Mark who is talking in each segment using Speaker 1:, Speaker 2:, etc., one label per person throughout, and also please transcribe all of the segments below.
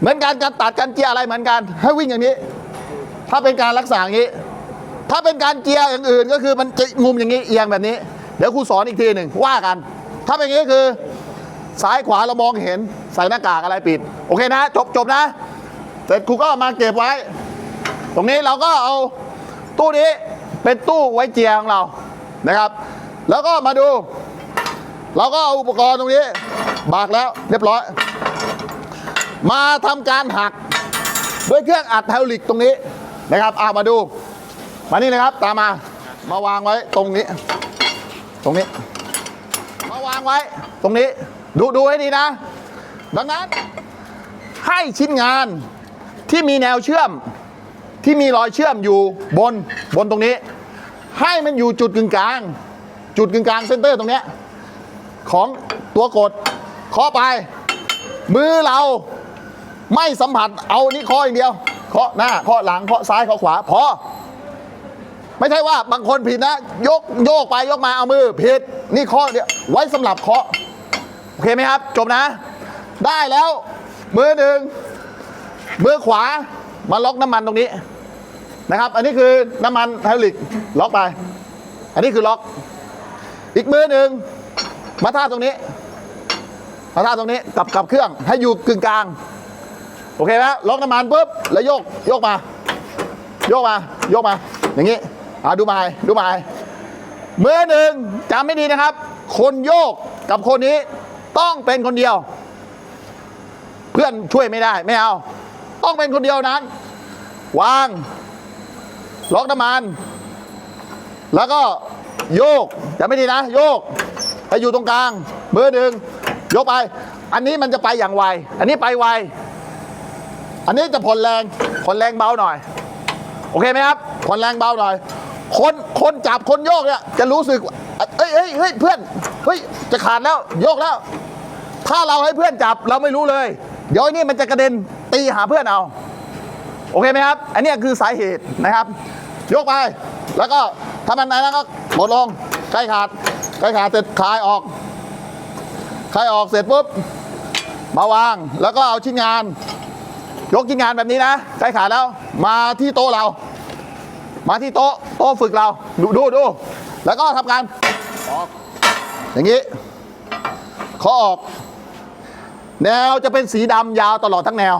Speaker 1: เหมือนการการตัดการเจียร์อะไรเหมือนกัน ให้วิ่งอย่างนี้ ถ้าเป็นการรักษาอย่างนี้ ถ้าเป็นการเจียร์อย่างอื่นก็คือมันจะมุมอย่างนี้เอียงแบบนี้ เดี๋ยวครูสอนอีกทีหนึ่งว่ากัน ถ้าเป็นอย่างนี้คือซ้ายขวาเรามองเห็นใส่หน้ากากอะไรปิด โอเคนะจบจบนะเสร็จครูก็มาเก็บไว้ ตรงนี้เราก็เอาตู้นี้เป็นตู้ไว้เจียร์ของเรานะครับ แล้วก็มาดู เราก็เอาอุปกรณ์ตรงนี้บากแล้วเรียบร้อย มาทำการหักด้วยเครื่องอัดไฮดรอลิกตรงนี้นะครับอ่ามาดู มานี่นะครับ ตามมามาวางไว้ตรงนี้ ตรงนี้ มาวางไว้ตรงนี้ ดูดูให้ดีนะ ดังนั้น ให้ชิ้นงานที่มีแนวเชื่อมที่มีรอยเชื่อมอยู่บนบนตรงนี้ ให้มันอยู่จุดกึ่งกลาง จุดกึ่งกลางเซนเตอร์ตรงเนี้ยของตัวกดเคาะไป มือเรา ไม่สัมผัสเอานี่เคาะอย่างเดียวเคาะหน้าเคาะหลังเคาะซ้ายเคาะขวาพอไม่ใช่ว่าบางคนผิดนะ ยกโยกไปยกมาเอามือผิดนี่เคาะเดียวไว้สำหรับเคาะโอเคไหมครับ จบนะ ได้แล้ว มือหนึ่งมือขวามาล็อกน้ำมันตรงนี้นะครับ อันนี้คือน้ำมันไฮดรอลิกล็อกไป อันนี้คือล็อก อีกมือหนึ่งมาท่าตรงนี้มาท่าตรงนี้กับกับเครื่องให้อยู่กึ่งกลาง โอเคไหมล็อกน้ำมันปุ๊บแล้วโยกโยกมา โยกมา โยกมา อย่างนี้อ่าดูมาดูมามือหนึ่งจำไม่ดีนะครับ คนโยกกับคนนี้ต้องเป็นคนเดียว เพื่อนช่วยไม่ได้ไม่เอา ต้องเป็นคนเดียวนั้น วาง ล็อกน้ำมัน แล้วก็โยกจำไม่ดีนะ โยกให้อยู่ตรงกลางมือหนึ่งยกไป อันนี้มันจะไปอย่างไว อันนี้ไปไว อันนี้จะผ่อนแรงผ่อนแรงเบาหน่อย โอเคไหมครับผ่อนแรงเบาหน่อย คนคนจับคนโยกเนี่ยจะรู้สึกเอ้ยเฮ้ยเฮ้ยเพื่อนเฮ้ยจะขาดแล้วโยกแล้ว ถ้าเราให้เพื่อนจับเราไม่รู้เลย เดี๋ยวไอ้นี่มันจะกระเด็นตีหาเพื่อนเอา โอเคไหมครับ อันนี้คือสาเหตุนะครับ ยกไป แล้วก็ถ้ามันไหนแล้วก็กดลงใกล้ขาดใกล้ขาดเสร็จคลายออกคลายออกเสร็จปุ๊บมาวางแล้วก็เอาชิ้นงาน ยกชิ้นงานแบบนี้นะใกล้ขาแล้ว มาที่โต๊ะเรา มาที่โต๊ะโต๊ะฝึกเรา ดูดูดูแล้วก็ทำการออย่างนี้เคาะออก แนวจะเป็นสีดำยาวตลอดทั้งแนว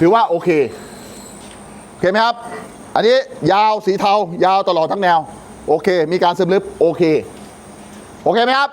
Speaker 1: ถือว่าโอเคโอเคไหมครับ อันนี้ยาวสีเทายาวตลอดทั้งแนว โอเค มีการซึมลึกโอเค โอเคไหมครับ